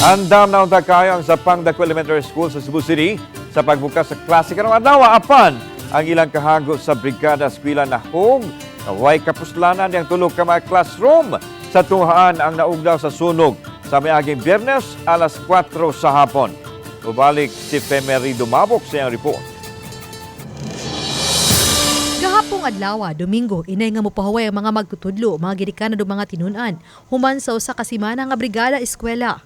Andam na unta kayo ang Zapang Dako Elementary School sa Cebu City sa pagbukas sa klase karong adlaw apan ang ilang kahago sa Brigada Eskwela na home naway kapuslanan yang tulog ka mga classroom sa tuhaan ang naugdaw sa sunog sa miaging Biyernes alas 4 sa hapon. Ubalik si Femery Dumabok sa iyang report. Gahapong adlaw, Domingo, inay nga mopahuway ang mga magtutudlo, mga gidikana do mga tinunan, human sa usa ka semana nga brigada eskwela.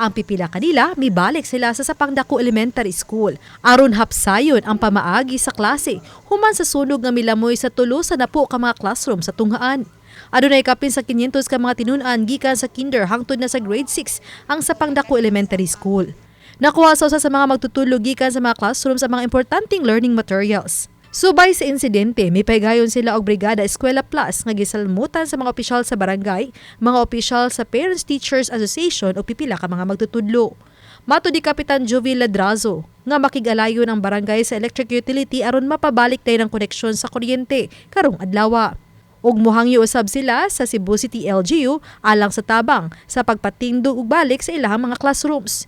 Ang pipila kanila, mibalik sila sa Sapangdako Elementary School. Aron hapsayon ang pamaagi sa klase, human sa sunog nga milamoy sa tulo sa napo ka mga classroom sa tunghaan. Adunay kapin sa 500 ka mga tinunan gikan sa kinder hangtod na sa grade 6 ang Sapangdako Elementary School. Nakuha sa usa sa mga magtutulog gikan sa mga classroom sa mga importanteng learning materials. Subay sa insidente, may paygayon sila og Brigada Eskwela Plus nga gisalmutan sa mga opisyal sa barangay, mga opisyal sa Parents Teachers Association o pipila ka mga magtutudlo. Mato di Kapitan Jovi Ladrazo nga makigalayon ang barangay sa electric utility aron mapabalik tayo ng koneksyon sa kuryente karong adlaw. Ug muhangyo usab sila sa Cebu City LGU alang sa tabang sa pagpatindog ug balik sa ilahang mga classrooms.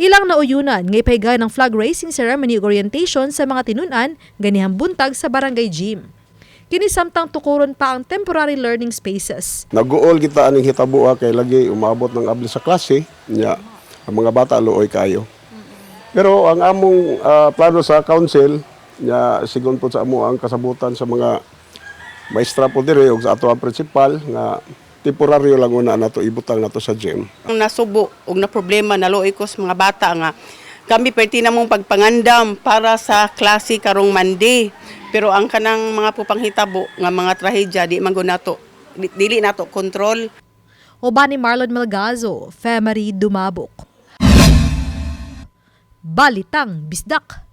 Ilang nauyunan ngay pahiga ng flag raising ceremony orientation sa mga tinunan ganihang buntag sa barangay gym. Kini samtang tukuron pa ang temporary learning spaces. Naguol kita aning hitabuha kay lagi umabot ng abli sa klase nya ang mga bata luoy kayo. Pero ang among ah, plano sa council nya sigon po sa amo ang kasabutan sa mga maestra po dire ug sa ato ang principal nga temporaryo lang una nato ibutang nato sa gym. Ang nasubo ug na problema naluoy ko sa mga bata nga kami perti na mong pagpangandam para sa klase karong Monday. Pero ang kanang mga pupanghitabo nga mga trahedya di man nato di- dili nato control. Uban ni Marlon Malgazo, Femery Dumabok. Balitang Bisdak.